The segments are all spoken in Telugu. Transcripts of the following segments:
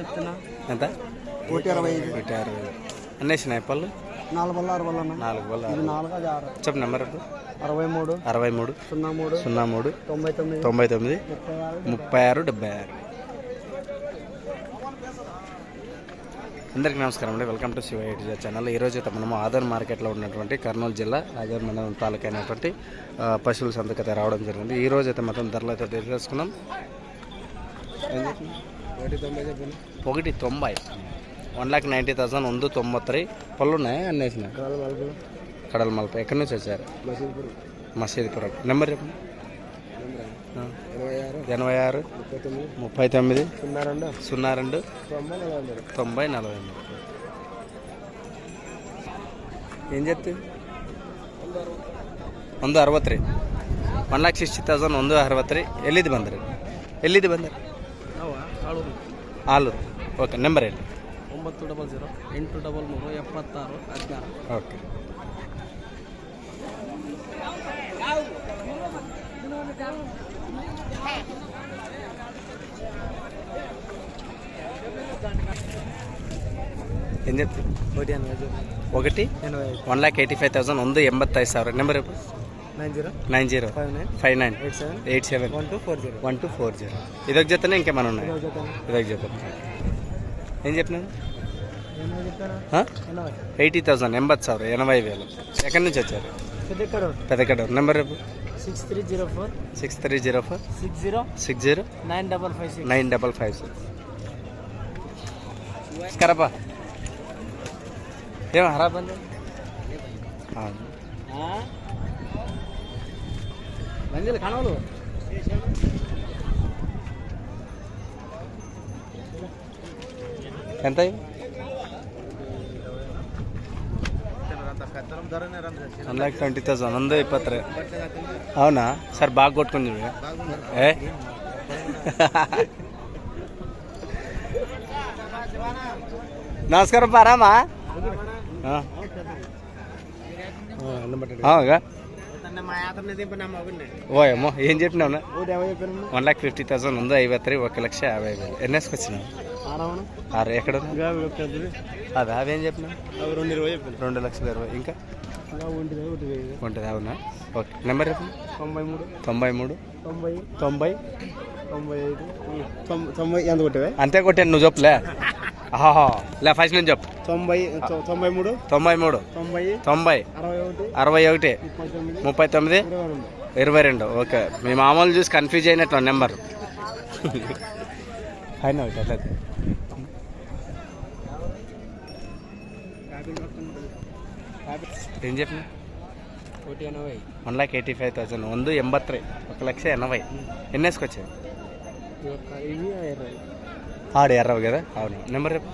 చెప్తున్నా. ఎంత? ఒకటి అరవై ఐదు. ఒకటి అరవై అన్నేసినాయి పళ్ళు? నాలుగు వల్ల ఆరు వల్ల అన్న. నాలుగు ఇది నాలుగు అది ఆరు. చెప్పు నెంబర్ అరవై మూడు. అరవై మూడు. సున్నా మూడు. సున్నా మూడు. తొంభై తొమ్మిది. తొంభై తొమ్మిది. ముప్పై ఆరు. డెబ్బై ఆరు. అందరికీ నమస్కారం అండి. Welcome to Shiva eighty channel. ఈరోజు అయితే మనము ఆదర్ మార్కెట్లో ఉన్నటువంటి కర్నూలు జిల్లా ఆదర్ మండలం తాలూకా అయినటువంటి పశువుల సంతకైతే రావడం జరిగింది. ఈ రోజు అయితే మొత్తం ధరలు అయితే చెప్తున్నావు? ఒకటి తొంభై చెప్పండి ఒకటి తొంభై వన్ ల్యాక్ నైంటీ థౌసండ్ వంద తొంభై పళ్ళు ఉన్నాయి అన్నేసిన కాలు మలుపులు కడల మలప ఎక్కడి నుంచి వచ్చారు మసీదుపురం మసీదుపురం నెంబర్ చెప్పండి ఆ, ఇరవై ఆరు ఎనభై ఆరు ముప్పై తొమ్మిది ముప్పై తొమ్మిది సున్నా రెండు సున్నా రెండు తొంభై నలభై మూడు తొంభై నలభై మూడు ఏం చెప్తే ಒಂದು ಅರವತ್ತು ರೀ ಒನ್ ಲ್ಯಾಕ್ ಸಿಕ್ಸ್ಟಿ ತೌಸಂಡ್ ಒಂದು ಅರವತ್ತು ರೀ ಎಲ್ಲಿದ್ದು ಬಂದ್ರಿ ಎಲ್ಲಿದ್ದು ಬಂದ್ರಿ ಆಲೂರು ಓಕೆ ನಂಬರ್ ಹೇಳಿ ಒಂಬತ್ತು ಡಬಲ್ ಜೀರೋ ಎಂಟು ಡಬಲ್ ಮೂರು ಎಪ್ಪತ್ತಾರು ಹದಿನಾರು ಓಕೆ ಏನು చెప్తారు ఒకటి ఎనభై జీరో ఒకటి ఎనభై ఐదు one lac eighty five nine zero? Five nine? Eight seven? One two four zero. One two four zero. ఇదొక జతనే ఇంకేమైనా ఉన్నాయి? ఇదొక జత. ఏం చెప్పినాను ఎయిటీ థౌసండ్ ఎంబై సార్ ఎనభై వేలు. ఎక్కడి నుంచి వచ్చారు? పెద్దకడూరు నెంబర్ రేపు six three zero four. Six three zero four. Six zero. Six zero. Nine double five six. Nine double five six. ఏమో ఏం హరాబంది మందిలు కణవలు ఎంత ಒನ್ ಲ್ಯಾಕ್ ಟ್ವೆಂಟಿ ತೌಸಂಡ್ ಒಂದು ಇಪ್ಪತ್ತರ ಅವನಾ ಸರ್ ಬಾಗ ಕೊಟ್ಕೊಂಡು ಏ ನಮಸ್ಕಾರಪ್ಪ ಆರಾಮ ಹಾಂ ಹಾಂ ಈಗ ఓయమ్మో ఏం చెప్పినావు వన్ లాక్ ఫిఫ్టీ థౌసండ్ ఉంది? ఐవత్తరి ఒక లక్ష యాభై వేలు. ఎన్ని వేసుకొచ్చినావు ఆరు ఎక్కడ అది అవేం చెప్పినా రెండు ఇరవై రెండు లక్షల ఇరవై. ఇంకా? ఉంటుంది అవునా? ఓకే. నెంబర్ చెప్పండి తొంభై మూడు తొంభై. మూడు తొంభై తొంభై తొంభై ఐదు తొంభై ఎంత కొట్టేవే? అంతే కొట్టాను నువ్వు చెప్పలే. లే ఫస్ట్ నుంచి చెప్పు. తొంభై తొంభై మూడు తొంభై మూడు తొంభై తొంభై. అరవై ఒకటి ముప్పై తొమ్మిది ఇరవై రెండు. ఓకే. మీ మామూలు చూసి కన్ఫ్యూజ్ అయినట్లు నెంబర్. ఏం చెప్పిన? One lakh eighty five thousand వంద ఎంబత్రై ఒక లక్ష ఎనభై. ఎన్నేసుకొచ్చాయి ఈ యొక్క ఇవి ఇరవై ఆడు ఎర్రవు కదా అవును నెంబర్ చెప్పు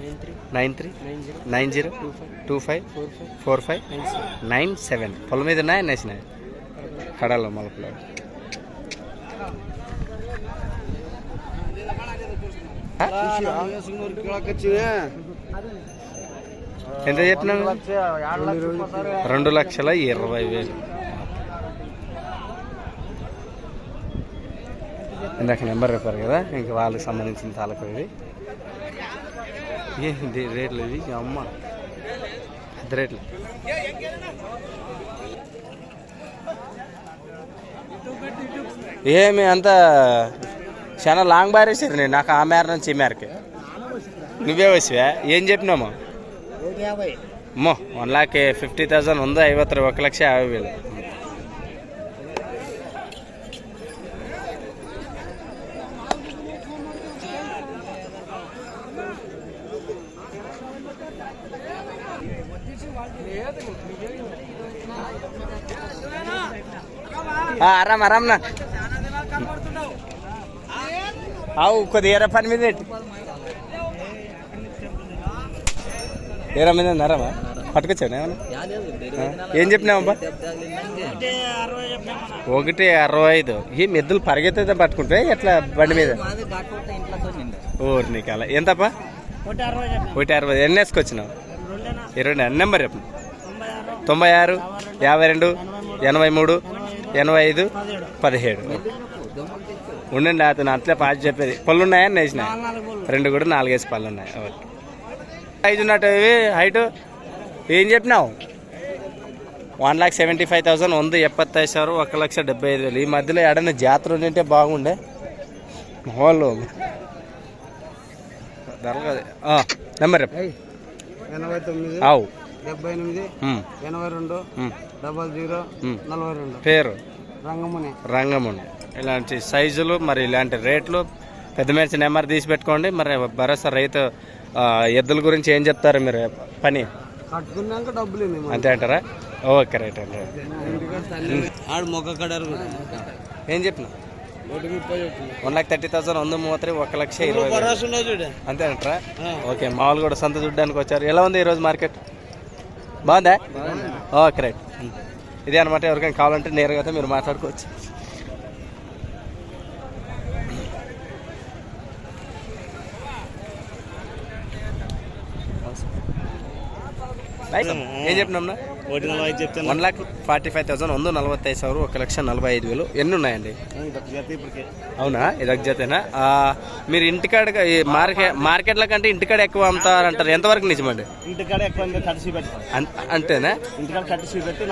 nine three nine three nine zero nine zero two five two five four five four five nine seven nine seven పొలం మీద ఉన్నాయా వేసినాయి కడాలో మలుపులో ఎంత చెప్పినావు రెండు లక్షల ఇరవై వేలు ఇందాక నెంబర్ చెప్పారు కదా ఇంకా వాళ్ళకి సంబంధించిన తాలూకు ఇది. ఏంది రేట్లు ఇది? అమ్మ. పెద్ద రేట్లు. ఏమి అంత చాలా లాంగ్ బారేసారు నేను నాకు ఆ మేర నుంచి ఈ మేరకి. నువ్వే వచ్చావా ఏం చెప్పినాము? అమ్మో వన్ ల్యాక్ ఫిఫ్టీ థౌసండ్ ఉందో? ఐవತ್ತು ఒక లక్ష యాభై వేలు. ఆ, ఆరామ్ నా. అవు కొద్దిగా పని మీద పెట్టు. ఎర్ర మీద ఉన్నారామా పట్టుకొచ్చావు ఏమన్నా? ఏం చెప్పినావబ్బా? ఒకటి అరవై ఐదు ఈ మెద్దులు పరిగెత్తే పట్టుకుంటే ఎట్లా బండి మీద? ఊరు నీకు అలా ఎంతప్పా ఒకటి అరవై. ఒకటి ఎన్ని వేసుకొచ్చినావు? ఇరవై నెంబర్ చెప్పండి తొంభై ఆరు యాభై రెండు ఎనభై మూడు ఎనభై ఐదు పదిహేడు. ఉండండి అతను అట్లే పాస్ చెప్పేది. పళ్ళు ఉన్నాయని వేసిన రెండు కూడా నాలుగేసి పళ్ళు ఉన్నాయి ఐదు ఉన్నట్టు హైట్ ఏం చెప్పినావు? One lakh seventy five thousand వంద ఎప్పత్తై సారు ఒక లక్ష డెబ్బై ఐదు వేలు. ఈ మధ్యలో ఎడన జాతర ఉంటే బాగుండే? హోల్. ధరలు నెంబర్ ఎనభై తొమ్మిది. అవు డెబ్బై ఎనిమిది ఎనభై రెండు డబల్ జీరో. నలభై రెండు పేరు? రంగముని. రంగముండి ఇలాంటి సైజులు మరి ఇలాంటి రేట్లు పెద్ద మనిషి నెంబర్ తీసి పెట్టుకోండి. మరి భరోసా రైతు ఎద్దుల గురించి ఏం చెప్తారు మీరు? పని? కట్టుకున్నాక డబ్బులు అంతే అంటారా? ఓకే రైట్ అండి. ఆడు మొక్క కడారు ఏం చెప్పిన? వన్ లాక్ థర్టీ థౌసండ్ వంద మూవత్రి ఒక లక్ష ఇరవై అంతే అంటారా? ఓకే మామూలు కూడా సంత చూడడానికి వచ్చారు. ఎలా ఉంది ఈరోజు మార్కెట్? బాగుందా? ఓకే రైట్ ఇదే అనమాట ఎవరికైనా కావాలంటే నేరుగా అయితే మీరు మాట్లాడుకోవచ్చు. ఏం చెప్పినాం one lakh forty five thousand వంద నలభై ఐదు సార్ ఒక లక్ష నలభై ఐదు వేలు. ఎన్ని ఉన్నాయండి? అవునా? ఇది జతేనా? మీరు ఇంటికాడ మార్కెట్ మార్కెట్ల కంటే ఇంటికాడ ఎక్కువ అమ్ముతారంటారు. ఎంతవరకు నిజమండి? ఇంటికాడ అంతేనా? ఇంటికాడ కట్టిసి పెట్టి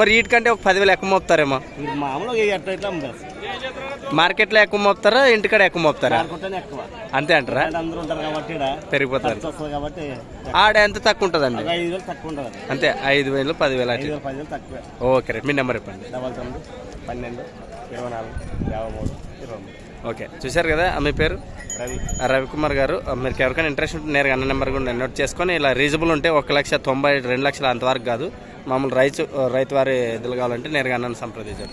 మరి వీటికంటే ఒక పదివేలు ఎక్కువ మోపుతారేమో? మామూలుగా మార్కెట్లో ఎక్కువ మోపుతారా? ఇంటికాడ ఎక్కువ మోపుతారా? అంతే అంటారా? పెరిగిపోతారు. ఆడ ఎంత తక్కువ ఉంటుందండి? ఉంటుంది అంతే ఐదు వేలు పదివేలు ఓకే రైట్ మీ నెంబర్ చెప్పండి. డబల్ తొమ్మిది పన్నెండు ఇరవై నాలుగు యాభై మూడు ఇరవై మూడు. ఓకే చూశారు కదా మీ పేరు? రవికుమార్ గారు. మీరు ఎవరికైనా ఇంట్రెస్ట్ ఉంటే నేరుగా అన్న నెంబర్ కూడా నోట్ చేసుకొని ఇలా రీజనబుల్ ఉంటే ఒక లక్ష తొంభై రెండు లక్షలు అంతవరకు కాదు. మామూలు రైతు రైతు వారి ఎద్దులు కావాలంటే నేరుగా అన్నను సంప్రదించారు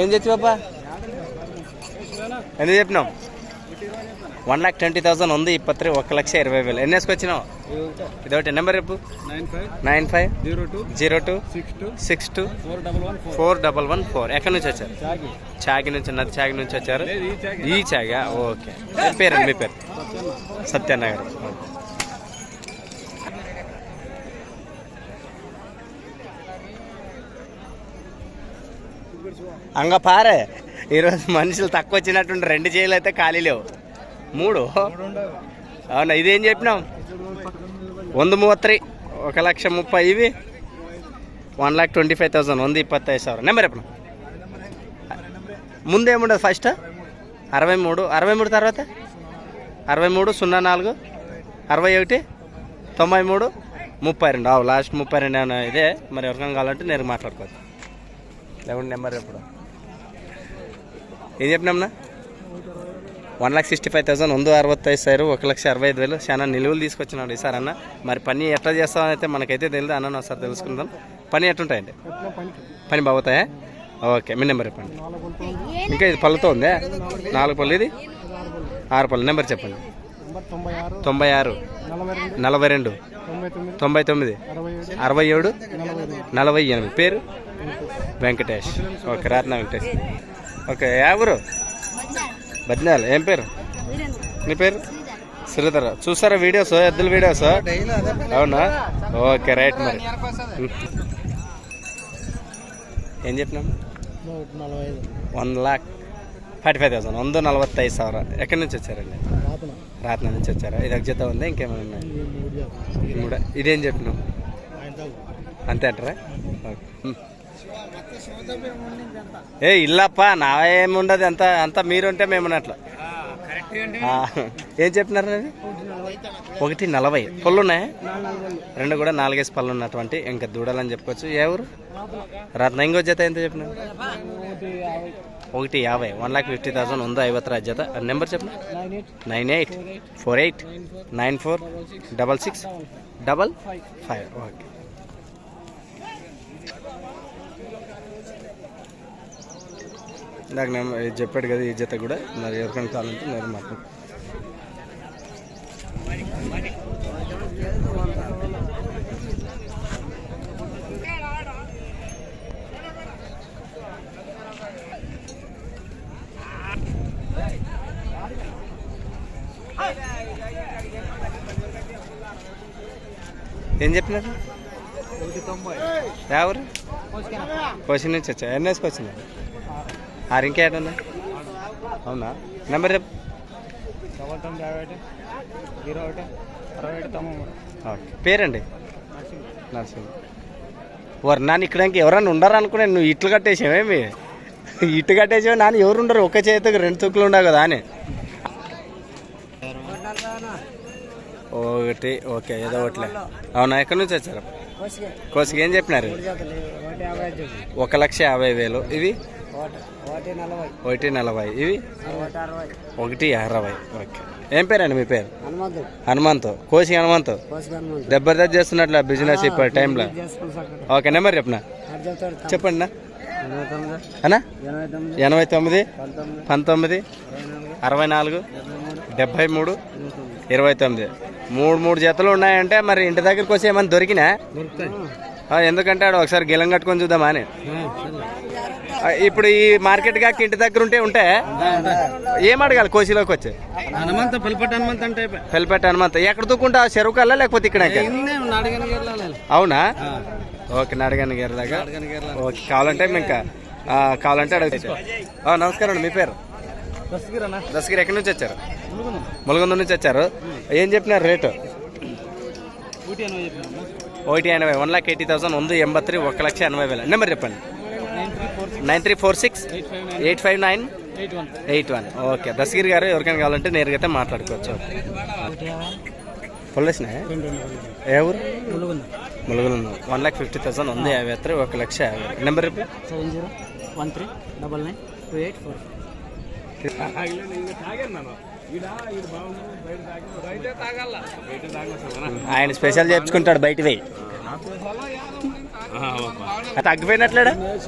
ఏం చెప్పి బాబా ఎందుకు చెప్పినావు? వన్ లాక్ ట్వంటీ థౌసండ్ ఉంది ఇప్పత్రి ఒక లక్ష ఇరవై వేలు. ఎన్ని వేసుకొచ్చినావు? ఇదొకటి నెంబర్ చెప్పు? Nine five zero two zero two six two four double one four ఎక్కడి నుంచి వచ్చారు? చాకి చాగి నుంచి నది చాగి నుంచి వచ్చారు? ఈ చాకి. చాగా ఓకే. పేరు మీ పేరు. సత్యనగర్ అంగ పారే. ఈరోజు మనుషులు తక్కువ వచ్చినట్టుండి రెండు చేయలు అయితే ఖాళీ లేవు. మూడు? అవునా ఇదేం చెప్పినాం? వంద మూవత్తి ఒక లక్ష ముప్పై ఇవి. One lakh twenty five thousand వంద ఇప్పత్తైదు సార్. నెంబర్ ఎప్పుడు ముందేముండదు ఫస్ట్? అరవై మూడు. అరవై మూడు తర్వాత? అరవై మూడు సున్నా నాలుగు. అరవై ఒకటి తొంభై మూడు ముప్పై రెండు. లాస్ట్ ముప్పై రెండు ఇదే? మరి ఎవరికైనా కావాలంటే నేను మాట్లాడుకోవచ్చు. లేకుంటే నెంబర్ ఎప్పుడు ఏం చెప్పినాంనా one lakh sixty five thousand వంద అరవై సార్ ఒక లక్ష అరవై ఐదు వేలు. చాలా నిలువలు తీసుకొచ్చినాడు ఈసారి అన్న. మరి పని ఎట్లా చేస్తామని అయితే మనకైతే తెలియదు అన్న ఒకసారి తెలుసుకుందాం. పని ఎట్లుంటాయండి? పని బాగుతాయా ఓకే మీ నెంబర్ చెప్పండి. ఇంకా ఇది పళ్ళుతో ఉందా? నాలుగు పళ్ళు ఇది? ఆరు పళ్ళు. నెంబర్ చెప్పండి. తొంభై ఆరు. నలభై రెండు. తొంభై తొమ్మిది. అరవై ఏడు. నలభై ఎనిమిది. పేరు? వెంకటేష్. ఓకే రాత్న వెంకటేష్. ఓకే ఎవరు బద్నాల్. ఏం పేరు? నీ పేరు? శ్రీధర్. చూసారా వీడియోస్? ఎద్దుల వీడియోస్? అవునా? ఓకే రైట్ మరి. ఏం చెప్పినాం one lakh. Forty five thousand. వంద నలభై ఐదు సవర. ఎక్కడి నుంచి వచ్చారండి? రాత్న నుంచి వచ్చారా? ఇది అగ్జిత ఉంది? ఇంకేమైనా ఉన్నాయి? ఇదేం చెప్పినాం అంతే అంటారా? ఓకే. ఏ ఇల్లప్ప నా ఏముండదు అంత అంతా మీరుంటే ఆ, ఏం చెప్పినారు అది ఒకటి నలభై. పళ్ళు ఉన్నాయా రెండు కూడా నాలుగేసి పళ్ళు ఉన్నటువంటి ఇంకా దూడాలని చెప్పుకోవచ్చు. ఏ ఊరు? రత్న ఇంకో జత ఎంత చెప్పినారు? ఒకటి యాభై. వన్ లాక్ ఫిఫ్టీ థౌసండ్ ఉందో ఐవత్తర జత? నెంబర్ చెప్పిన? Nine eight. Four eight. Nine four. Double six. Double five. Okay. ఇందాక నేను చెప్పాడు కదా ఈ జత కూడా. మరి ఎవరికైనా కావాలంటే నేను మాకు ఏం చెప్పినారు? ఎవరు? క్వశ్చన్ నుంచి వచ్చా ఎన్ఎస్కి వచ్చినారు ఆరు ఇంకా ఏడు ఉన్నాయి. అవునా? నెంబర్ చెప్పు. పేరండి? నరసింహ. వారు నాన్న ఇక్కడ ఇంక ఎవరన్నా ఉండరు అనుకునే నువ్వు ఇట్లు కట్టేసావేమి ఇటు కట్టేసావు? నాన్న ఎవరు ఉండరు? ఒక చేతికి రెండు తుక్కులు ఉండవు కదా అని. ఒకటి ఓకే ఏదో ఒకటిలే. అవునా? ఎక్కడి నుంచి వచ్చారు? కోసికి ఏం చెప్పినారు? ఒక లక్ష యాభై వేలు. ఇవి? ఒకటి నలభై. ఇవి? ఒకటి అరవై. ఓకే. ఏం పేరండి మీ పేరు? హనుమంతు. హనుమంతు. కోసి హనుమంతు. కోసి హనుమంతు. దెబ్బ చేస్తున్నట్ల బిజినెస్ ఇప్పుడు టైంలో ఓకే నెంబర్ చెప్పనా? చెప్పండి అన్నా. ఎనభై తొమ్మిది. పంతొమ్మిది. అరవై నాలుగు. డెబ్బై మూడు. ఇరవై తొమ్మిది. మూడు మూడు జతలు ఉన్నాయంటే మరి ఇంటి దగ్గరికి వచ్చి ఏమైనా దొరికినా? ఎందుకంటే ఆడు ఒకసారి గిలం కట్టుకొని చూద్దామా అని. ఇప్పుడు ఈ మార్కెట్ కాక ఇంటి దగ్గర ఉంటే ఉంటే ఏం అడగాలి కోసిలోకి వచ్చి? హనుమంత పిలిపట్టి హనుమంత అంటే పెళ్ళిపెట్ట హనుమంత. ఎక్కడ దూకుంటా చెరువు కల్లా లేకపోతే ఇక్కడ అవునా? ఓకే నడగని గేరలాగా ఓకే కావాలంటే ఇంకా కావాలంటే అడగచ్చు నమస్కారం అండి మీ పేరు? దసగిరి ఎక్కడి నుంచి వచ్చారు? ములగొంద నుంచి వచ్చారు. ఏం చెప్పినారు రేటు? ఒకటి ఎనభై వన్ లాక్ ఎయిటీ థౌసండ్ ఉంది ఎంబత్తి ఒక లక్ష ఎనభై వేల. నెంబర్ చెప్పండి. Nine three four six three eight five nine eight one eight one okay. Dasagiri garu ఎవరికైనా కావాలంటే నేరుగా అయితే మాట్లాడుకోవచ్చు ఏ ఊరు? Mulugundi Mulugulu one lakh fifty thousand ఉంది యాభై ఎత్తు ఒక లక్ష యాభై number seven zero one three double nine two eight four ఆయన స్పెషల్ చేపించుకుంటాడు బయట పోయి. తగ్గిపోయినట్లేడా?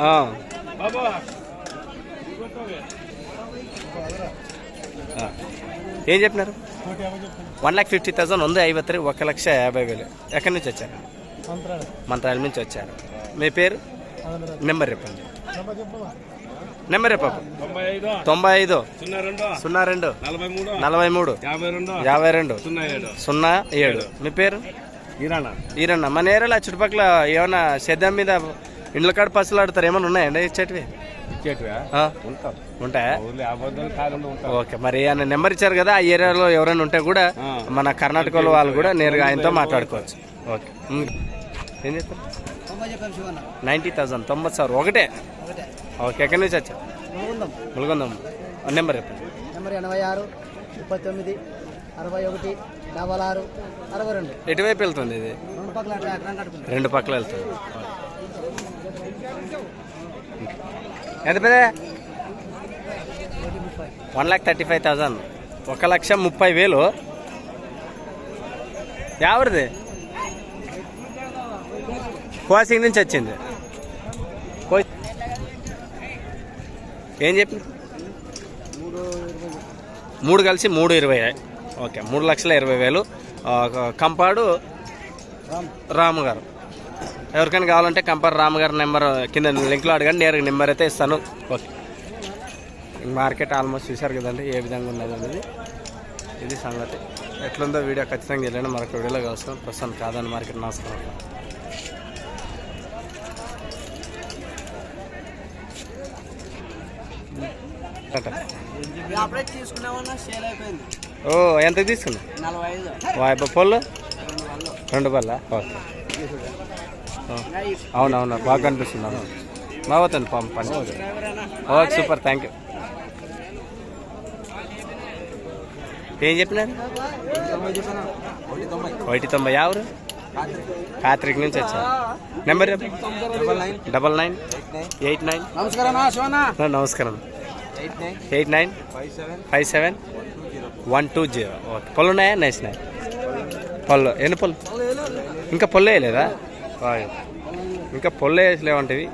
ఆ. ఆ. ఏం చెప్పినారు? వన్ లాక్ ఫిఫ్టీ థౌసండ్ ఉంది ఐవత్తి ఒక లక్ష యాభై వేలు. ఎక్కడి నుంచి వచ్చారు? మంత్రాల నుంచి వచ్చారు. మీ పేరు? నెంబర్ చెప్పండి. నెంబర్ చెప్పు. తొంభై ఐదు. సున్నా రెండు. నలభై మూడు. యాభై రెండు. సున్నా ఏడు. మీ పేరు? ఈరన్న. మన ఏరియాలో చుట్టుపక్కల ఏమన్నా సేద్యం మీద ఇండ్ల కాడ పసులు ఆడతారు ఏమైనా ఉన్నాయండి ఇచ్చేటివి? ఇచ్చేటివా? ఆ, ఉంటాం. ఉంటాయా? ఓకే మరి ఆయన నెంబర్ ఇచ్చారు కదా ఆ ఏరియాలో ఎవరైనా ఉంటే కూడా. మన కర్ణాటకలో వాళ్ళు కూడా నేరుగా ఆయనతో మాట్లాడుకోవచ్చు. ఓకే. ఏం చెప్తారు నైంటీ థౌసండ్ తొంభై సార్ ఒకటే? ఓకే ఎక్కడి నుంచి వచ్చా ములుగుందాం. ములుగొందం. నెంబర్ చెప్పండి. నెంబర్ ఎనభై ఆరు ముప్పై తొమ్మిది అరవై ఒకటి డబల్ ఆరు అరవై రెండు ఎటువైపు వెళ్తుంది ఇది? రెండు పక్కల అట్లా ఎకరం కట్టుకుంటాం రెండు పక్కల వెళ్తుంది. ఎంత పెద్ద? One lakh thirty five thousand ఒక లక్ష ముప్పై వేలు. ఎవరిది? కోసింగ్ నుంచి వచ్చింది. కో- ఏం చెప్పి? మూడు కలిసి మూడు ఇరవై. ఓకే మూడు లక్షల ఇరవై వేలు. కంపాడు రామ్ గారు. ఎవరికైనా కావాలంటే కంపాడు రాము గారి నెంబర్ కింద లింక్లో అడగండి నేరుగా నెంబర్ అయితే ఇస్తాను. ఓకే. మార్కెట్ ఆల్మోస్ట్ చూశారు కదండి ఏ విధంగా ఉన్నది అనేది. ఇది సంగతి. ఎట్లుందో వీడియో ఖచ్చితంగా వెళ్ళండి మరొక వీడియోలో కలుస్తాం. ప్రస్తుతం కాదని మార్కెట్ నమస్కారం. అప్పుడే తీసుకున్నామన్నా సేల్ అయిపోయింది. ఓ ఎంత తీసుకున్నా వాయిబ పొల్లు రెండు బల్ల ఓకే. అవునవును బాగా కనిపిస్తుంది. అవును బాగుతుంది పంప్ పని. Okay super thank you. ఏం చెప్పినారు? ఒకటి తొంభై ఎవరు కాత్రిక్ నుంచి వచ్చారు. Number double nine. Eight nine. నమస్కారం నమస్కారం. Eight nine. Eight nine. Five seven. Five seven. One two zero. Okay. పళ్ళు ఉన్నాయా? నేసినాయి పళ్ళు. ఎన్ని పళ్ళు? ఇంకా పళ్ళు వేయలేదా? ఇంకా పళ్ళు వేసలేవంటివి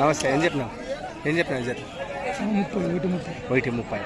నమస్తే. ఏం చెప్పినావు? ఏం చెప్పినావు? చెప్పు ముప్పై. ఒకటి ముప్పై.